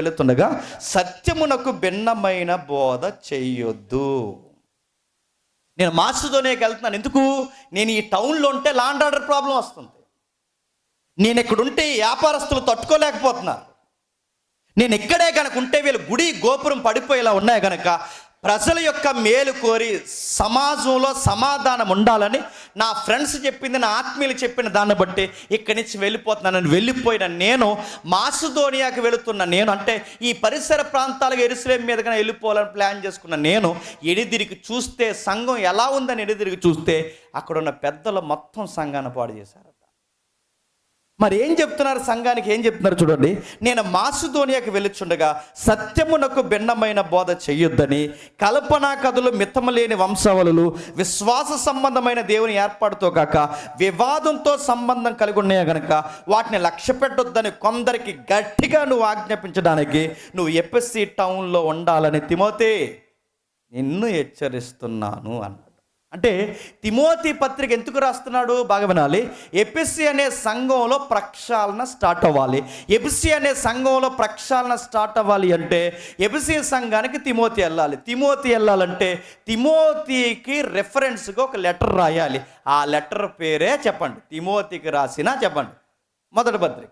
వెళుతుండగా సత్యమునకు భిన్నమైన బోధ చేయొద్దు. నేను మాస్టర్తోనే వెళ్తున్నాను. ఎందుకు? నేను ఈ టౌన్లో ఉంటే లాండ్ ఆర్డర్ ప్రాబ్లం వస్తుంది. నేను ఇక్కడుంటే వ్యాపారస్తులు తట్టుకోలేకపోతున్నారు. నేను ఇక్కడే కనుక ఉంటే వీళ్ళు గుడి గోపురం పడిపోయేలా ఉన్నాయి కనుక ప్రజల యొక్క మేలు కోరి సమాజంలో సమాధానం ఉండాలని నా ఫ్రెండ్స్ చెప్పింది నా ఆత్మీయులు చెప్పిన దాన్ని బట్టి ఇక్కడి నుంచి వెళ్ళిపోతున్నానని వెళ్ళిపోయిన నేను మాసుధోనియాకి వెళుతున్న నేను అంటే ఈ పరిసర ప్రాంతాలకు ఎరుసలేం మీదగా వెళ్ళిపోవాలని ప్లాన్ చేసుకున్న నేను ఎడిదిరిగి చూస్తే సంఘం ఎలా ఉందని ఎడిదిరిగి చూస్తే అక్కడ ఉన్న పెద్దలు మొత్తం సంఘాన్ని పాడు చేశారు. మరి ఏం చెప్తున్నారు సంఘానికి? ఏం చెప్తున్నారు చూడండి. నేను మాసుధోనియాకి వెళ్ళుచుండగా సత్యమునకు భిన్నమైన బోధ చెయ్యొద్దని కల్పనా కథలు మిత్తమలేని వంశావళులు విశ్వాస సంబంధమైన దేవుని ఏర్పాటుతో కాక వివాదంతో సంబంధం కలిగి ఉన్నాయి గనక వాటిని లక్ష్య పెట్టొద్దని కొందరికి గట్టిగా నువ్వు ఆజ్ఞాపించడానికి నువ్వు ఎపిఎస్సి టౌన్లో ఉండాలని తిమోతే నిన్ను హెచ్చరిస్తున్నాను అన్నాడు అంటే తిమోతి పత్రిక ఎందుకు రాస్తున్నాడు? బాగా వినాలి. ఎపిసి అనే సంఘంలో ప్రక్షాళన స్టార్ట్ అవ్వాలి. ఎపిసి అనే సంఘంలో ప్రక్షాళన స్టార్ట్ అవ్వాలి అంటే ఎపిసి సంఘానికి తిమోతి వెళ్ళాలి. తిమోతి వెళ్ళాలంటే తిమోతికి రెఫరెన్స్గా ఒక లెటర్ రాయాలి. ఆ లెటర్ పేరే చెప్పండి. తిమోతికి రాసిన చెప్పండి. మొదటి పత్రిక.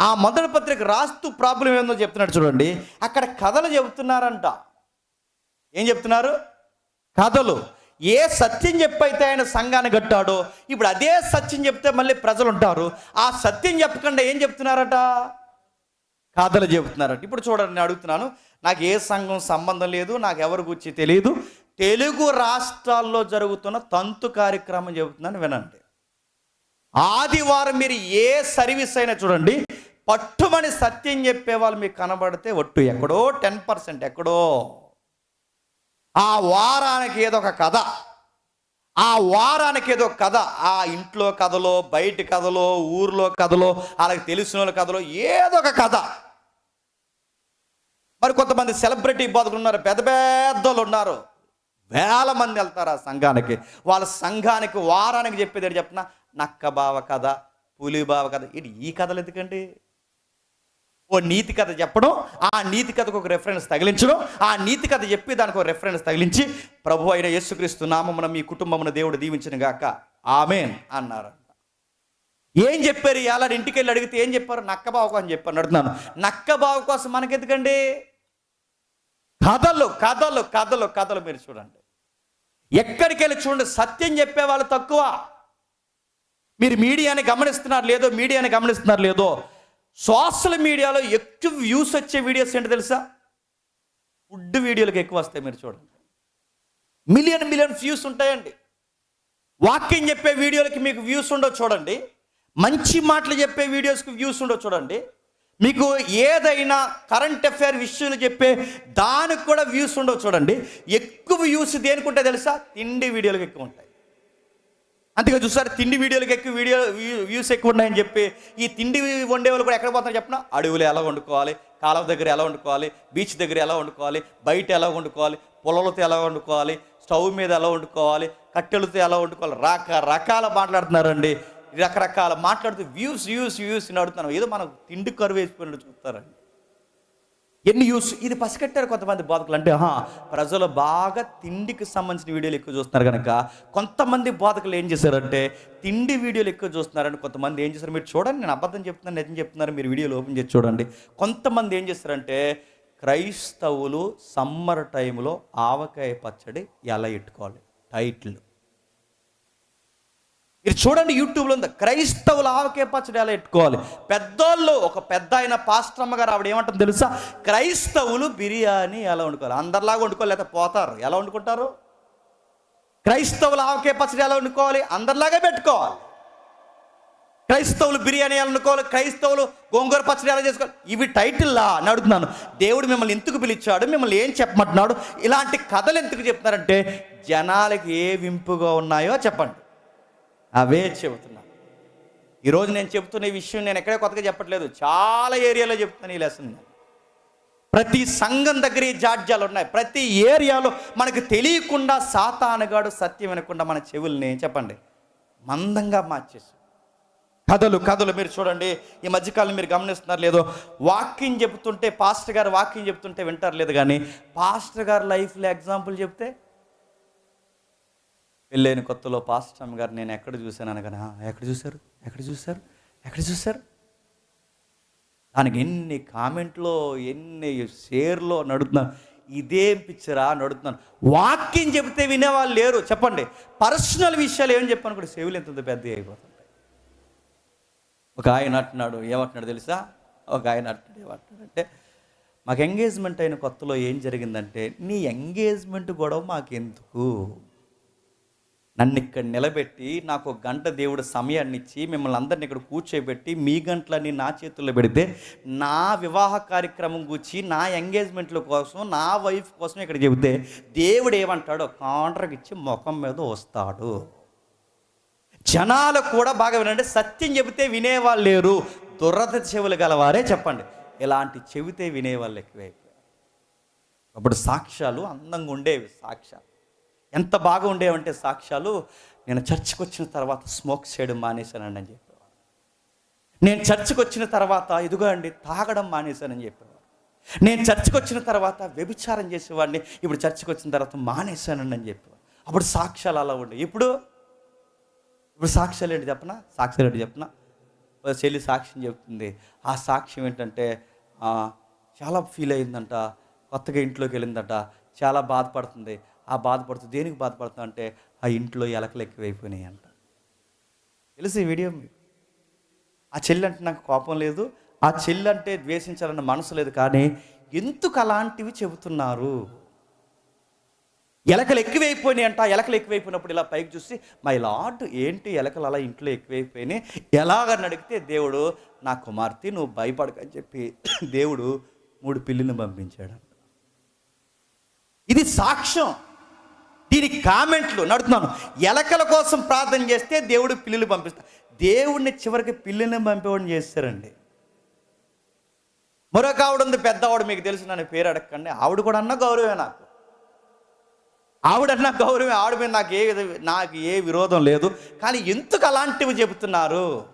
ఆ మొదటి పత్రిక రాస్తూ ప్రాబ్లం ఏందో చెప్తున్నాడు చూడండి. అక్కడ కథలు చెబుతున్నారంట. ఏం చెప్తున్నారు? కథలు. ఏ సత్యం చెప్పైతే ఆయన సంఘాన్ని కట్టాడో ఇప్పుడు అదే సత్యం చెప్తే మళ్ళీ ప్రజలు ఉంటారు ఆ సత్యం చెప్పకుండా ఏం చెప్తున్నారట? కథలు చెబుతున్నారట. ఇప్పుడు చూడండి నేను అడుగుతున్నాను. నాకు ఏ సంఘం సంబంధం లేదు నాకు ఎవరి గురించి తెలియదు తెలుగు రాష్ట్రాల్లో జరుగుతున్న తంతు కార్యక్రమం చెబుతున్నాను వినండి. ఆదివారం మీరు ఏ సర్వీస్ అయినా చూడండి పట్టుమని సత్యం చెప్పే వాళ్ళు మీకు కనబడితే ఒట్టు ఎక్కడో టెన్ పర్సెంట్ ఎక్కడో. ఆ వారానికి ఏదో ఒక కథ. ఆ వారానికి ఏదో కథ. ఆ ఇంట్లో కథలో బయటి కథలో ఊర్లో కథలో వాళ్ళకి తెలిసిన వాళ్ళ కథలో ఏదో ఒక కథ. మరి కొంతమంది సెలబ్రిటీ బతుకులు ఉన్నారు పెద్ద పెద్దలు ఉన్నారు. వేల మంది వెళ్తారు ఆ సంఘానికి. వాళ్ళ సంఘానికి వారానికి చెప్పేది చెప్తున్నా? చెప్పిన నక్క బావ కథ పులి బావ కథ. ఇది ఈ కథలు ఎందుకండి? ఓ నీతి కథ చెప్పడం ఆ నీతి కథకు ఒక రెఫరెన్స్ తగిలించడం ఆ నీతి కథ చెప్పి దానికి ఒక రెఫరెన్స్ తగిలించి ప్రభు అయిన యేసుక్రీస్తు నామమున మీ కుటుంబమున దేవుడు దీవించిన గాక. ఆమెన్ అన్నారు. ఏం చెప్పారు? ఇలా ఇంటికి వెళ్ళి అడిగితే ఏం చెప్పారు? నక్క బావ కోసం చెప్పాను అడుగుతున్నాను. నక్క బావ కోసం మనకెందుకండి? కథలు కథలు కథలు కథలు మీరు చూడండి. ఎక్కడికి వెళ్ళి చూడండి? సత్యం చెప్పే వాళ్ళు తక్కువ. మీరు మీడియాని గమనిస్తున్నారు లేదో మీడియాని గమనిస్తున్నారు లేదో సోషల్ మీడియాలో ఎక్కువ వ్యూస్ వచ్చే వీడియోస్ ఏంటి తెలుసా? ఫుడ్ వీడియోలకు ఎక్కువ వస్తాయి మీరు చూడండి. మిలియన్ మిలియన్ వ్యూస్ ఉంటాయండి. వాక్యం చెప్పే వీడియోలకి మీకు వ్యూస్ ఉండవు చూడండి. మంచి మాటలు చెప్పే వీడియోస్కి వ్యూస్ ఉండవు చూడండి. మీకు ఏదైనా కరెంట్ అఫైర్ విషయాలు చెప్పే దానికి కూడా వ్యూస్ ఉండవు చూడండి. ఎక్కువ వ్యూస్ దేనికి ఉంటాయి తెలుసా? తిండి వీడియోలకు ఎక్కువ ఉంటాయి. అందుకే చూసారు? తిండి వీడియోలకి ఎక్కువ వీడియో వ్యూస్ ఎక్కువ ఉన్నాయని చెప్పి ఈ తిండి వండే వాళ్ళు కూడా ఎక్కడ పోతారు చెప్పిన? అడవులు ఎలా వండుకోవాలి? కాలువ దగ్గర ఎలా వండుకోవాలి? బీచ్ దగ్గర ఎలా వండుకోవాలి? బయట ఎలా వండుకోవాలి? పొలాలతో ఎలా వండుకోవాలి? స్టవ్ మీద ఎలా వండుకోవాలి? కట్టెలతో ఎలా వండుకోవాలి? రకరకాల మాట్లాడుతున్నారండి. రకరకాల మాట్లాడుతూ వ్యూస్ వ్యూస్ వ్యూస్ నడుతున్నాం ఏదో మనం తిండి కరువు వేసిపోయినట్టు చూస్తారండి ఎన్ని యూస్? ఇది పసిగట్టారు కొంతమంది బోధకులు. అంటే ఆహా, ప్రజలు బాగా తిండికి సంబంధించిన వీడియోలు ఎక్కువ చూస్తున్నారు కనుక కొంతమంది బోధకులు ఏం చేశారంటే తిండి వీడియోలు ఎక్కువ చూస్తున్నారని కొంతమంది ఏం చేశారు? మీరు చూడండి నేను అబద్ధం చెప్తున్నాను నిజం చెప్తున్నారు మీరు వీడియోలు ఓపెన్ చేసి చూడండి. కొంతమంది ఏం చేస్తారంటే క్రైస్తవులు సమ్మర్ టైంలో ఆవకాయ పచ్చడి ఎలా ఇట్టుకోవాలి టైటిల్. మీరు చూడండి యూట్యూబ్లో ఉంది. క్రైస్తవులు ఆవకే పచ్చడి ఎలా పెట్టుకోవాలి? పెద్దోళ్ళు ఒక పెద్ద ఆయన పాస్టర్ గారు ఆవిడ ఏమంటుంది తెలుసా? క్రైస్తవులు బిర్యానీ ఎలా వండుకోవాలి? అందరిలాగా వండుకోవాలి లేకపోతే పోతారు. ఎలా వండుకుంటారు? క్రైస్తవులు ఆవకే పచ్చడి ఎలా వండుకోవాలి? అందరిలాగే పెట్టుకోవాలి. క్రైస్తవులు బిర్యానీ ఎలా వండుకోవాలి? క్రైస్తవులు గోంగూర పచ్చడి ఎలా చేసుకోవాలి? ఇవి టైటిల్లా అని అడుగుతున్నాను. దేవుడు మిమ్మల్ని ఎందుకు పిలిచాడు? మిమ్మల్ని ఏం చెప్పమంటున్నాడు? ఇలాంటి కథలు ఎందుకు చెప్తున్నారంటే జనాలకి ఏ వింపుగా ఉన్నాయో చెప్పండి. అవే చెబుతున్నా. ఈరోజు నేను చెబుతున్న ఈ విషయం నేను ఎక్కడే కొత్తగా చెప్పట్లేదు. చాలా ఏరియాలో చెప్తున్నాను ఈ లెసన్ నేను. ప్రతి సంఘం దగ్గర ఈ జాడ్యాలు ఉన్నాయి. ప్రతి ఏరియాలో మనకు తెలియకుండా సాతానుగాడు సత్యం వినకుండా మన చెవుల్ని చెప్పండి? మందంగా మార్చేసి కథలు కథలు మీరు చూడండి. ఈ మధ్యకాలం మీరు గమనిస్తున్నారు లేదో? వాక్యం చెప్తుంటే పాస్టర్ గారు వాక్యం చెప్తుంటే వింటారు లేదు కానీ పాస్టర్ గారు లైఫ్లో ఎగ్జాంపుల్ చెప్తే పెళ్ళైన కొత్తలో పాస్టర్ అమ్మ గారు నేను ఎక్కడ చూశాను అనగానే ఎక్కడ చూశారు? ఎక్కడ చూశారు? ఎక్కడ చూశారు? దానికి ఎన్ని కామెంట్లో ఎన్ని షేర్లో నడుతున్నాను. ఇదేం పిక్చరా నడుతున్నాను. వాక్యం చెబితే వినేవాళ్ళు లేరు. చెప్పండి. పర్సనల్ విషయాలు ఏం చెప్పాను కూడా సేవలు ఎంత పెద్ద అయిపోతుంటాయి ఒక ఆయన అంటున్నాడు ఏమంటున్నాడు తెలుసా? ఒక ఆయన అంటున్నాడు ఏమంటున్నాడు అంటే మాకు ఎంగేజ్మెంట్ అయిన కొత్తలో ఏం జరిగిందంటే నీ ఎంగేజ్మెంట్ గొడవ మాకెందుకు? నన్ను ఇక్కడ నిలబెట్టి నాకు ఒక గంట దేవుడు సమయాన్ని ఇచ్చి మిమ్మల్ని అందరిని ఇక్కడ కూర్చోబెట్టి మీ గంటలన్నీ నా చేతుల్లో పెడితే నా వివాహ కార్యక్రమం గురించి నా ఎంగేజ్మెంట్ల కోసం నా వైఫ్ కోసం ఇక్కడ చెబితే దేవుడు ఏమంటాడో కాంట్రాక్ట్ ఇచ్చి ముఖం మీద వస్తాడు. జనాలు కూడా బాగా వినండి. సత్యం చెబితే వినేవాళ్ళు లేరు. దురద చెవులు గలవారే చెప్పండి. ఇలాంటి చెబితే వినేవాళ్ళు ఎక్కువైపోయారు. అప్పుడు సాక్ష్యాలు అందంగా ఉండేవి సాక్ష్యాలు. ఎంత బాగా ఉండేవంటే సాక్ష్యాలు నేను చర్చికి వచ్చిన తర్వాత స్మోక్ చేయడం మానేశానండి అని చెప్పేవారు నేను చర్చికి వచ్చిన తర్వాత ఇదిగో అండి తాగడం మానేశానని చెప్పేవారు నేను చర్చికి వచ్చిన తర్వాత వ్యభిచారం చేసేవాడిని ఇప్పుడు చర్చికి వచ్చిన తర్వాత మానేశానండి అని చెప్పేవారు అప్పుడు సాక్ష్యాలు అలా ఉండే ఇప్పుడు? ఇప్పుడు సాక్ష్యాలు ఏంటి చెప్పనా? సాక్ష్యాలు ఏంటి చెప్పనా? చెల్లి సాక్ష్యం చెప్తుంది. ఆ సాక్ష్యం ఏంటంటే చాలా ఫీల్ అయిందంట కొత్తగా ఇంట్లోకి వెళ్ళిందట చాలా బాధపడుతుంది. ఆ బాధపడుతుంది దేనికి బాధపడుతుంది అంటే ఆ ఇంట్లో ఎలకలు ఎక్కువైపోయినాయి అంట. తెలుసు ఈ వీడియో ఆ చెల్లి అంటే నాకు కోపం లేదు ఆ చెల్లి అంటే ద్వేషించాలన్న మనసు లేదు కానీ ఎందుకు అలాంటివి చెబుతున్నారు? ఎలకలు ఎక్కువైపోయినాయి అంట ఎలకలు ఎక్కువైపోయినప్పుడు ఇలా పైకి చూసి మై లాడ్ ఏంటి ఎలకలు అలా ఇంట్లో ఎక్కువైపోయినాయి? ఎలాగని అడిగితే దేవుడు నా కుమార్తె నువ్వు భయపడకని చెప్పి దేవుడు మూడు పిల్లిని పంపించాడు ఇది సాక్ష్యం. దీనికి కామెంట్లు నడుతున్నాను. ఎలకల కోసం ప్రార్థన చేస్తే దేవుడు పిల్లులు పంపిస్తాడు దేవుడిని చివరికి పిల్లిని పంపేవాడిని చేస్తారండి. మరొక ఆవిడ ఉంది పెద్ద ఆవిడ మీకు తెలుసు నన్ను పేరు అడగకండి. ఆవిడ కూడా అన్న గౌరవమే నాకు. ఆవిడన్న గౌరవే ఆవిడ మీద నాకు ఏ విధ- నాకు ఏ విరోధం లేదు. కానీ ఎందుకు అలాంటివి చెబుతున్నారు?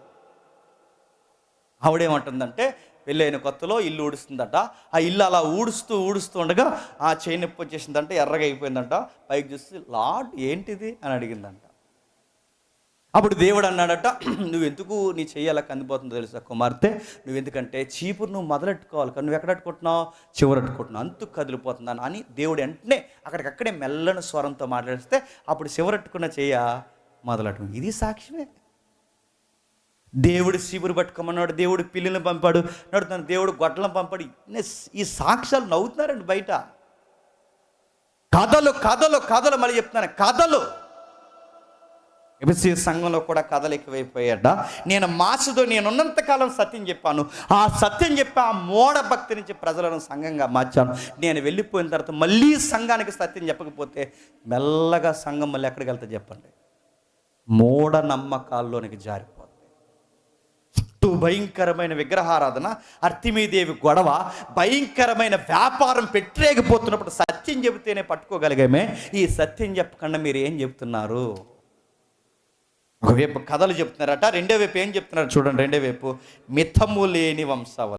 ఆవిడేమంటుందంటే పెళ్ళైన కొత్తలో ఇల్లు ఊడుస్తుందట. ఆ ఇల్లు అలా ఊడుస్తూ ఊడుస్తూ ఉండగా ఆ చేయి నొప్పి వచ్చేసిందంట ఎర్రగా అయిపోయిందంట. పైకి చూస్తే లార్డ్ ఏంటిది? అని అడిగిందంట. అప్పుడు దేవుడు అన్నాడట నువ్వు ఎందుకు నీ చెయ్యి అలా కందిపోతుందో తెలుసా కుమార్తె? నువ్వు ఎందుకంటే చీపురు నువ్వు మొదలెట్టుకోవాలి కానీ నువ్వు ఎక్కడట్టుకుంటున్నావు? చివరట్టుకుంటున్నావు అంతు కదిలిపోతుందని. అని దేవుడు వెంటనే అక్కడికక్కడే మెల్లని స్వరంతో మాట్లాడిస్తే అప్పుడు చివరట్టుకున్న చెయ్య మొదలెట్టడం. ఇది సాక్ష్యమే. దేవుడు శివురు పట్టుకోమన్నాడు దేవుడు పిల్లిని పంపాడు నడుతున్నాడు దేవుడు గొడ్డలను పంపాడు. ఈ సాక్ష్యాలు నవ్వుతున్నారండి బయట. కథలు కథలు కథలు మళ్ళీ చెప్తున్నాను. కథలు. ఎబిసి సంఘంలో కూడా కథలు ఎక్కువైపోయాడ నేను మాసుతో నేను ఉన్నంతకాలం సత్యం చెప్పాను. ఆ సత్యం చెప్పి ఆ మూఢ భక్తి నుంచి ప్రజలను సంఘంగా మార్చాను. నేను వెళ్ళిపోయిన తర్వాత మళ్ళీ సంఘానికి సత్యం చెప్పకపోతే మెల్లగా సంఘం మళ్ళీ ఎక్కడికి వెళ్తా చెప్పండి. మూఢ నమ్మకాల్లోనికి జారిపోతుంది చుట్టూ భయంకరమైన విగ్రహారాధన అర్తిమీదేవి గొడవ భయంకరమైన వ్యాపారం పెట్టలేకపోతున్నప్పుడు సత్యం చెబితేనే పట్టుకోగలిగామే. ఈ సత్యం చెప్పకుండా మీరు ఏం చెప్తున్నారు ఒకవైపు కథలు చెప్తున్నారట రెండో వైపు ఏం చెప్తున్నారు చూడండి రెండో వైపు మిథము లేని వంశావళి.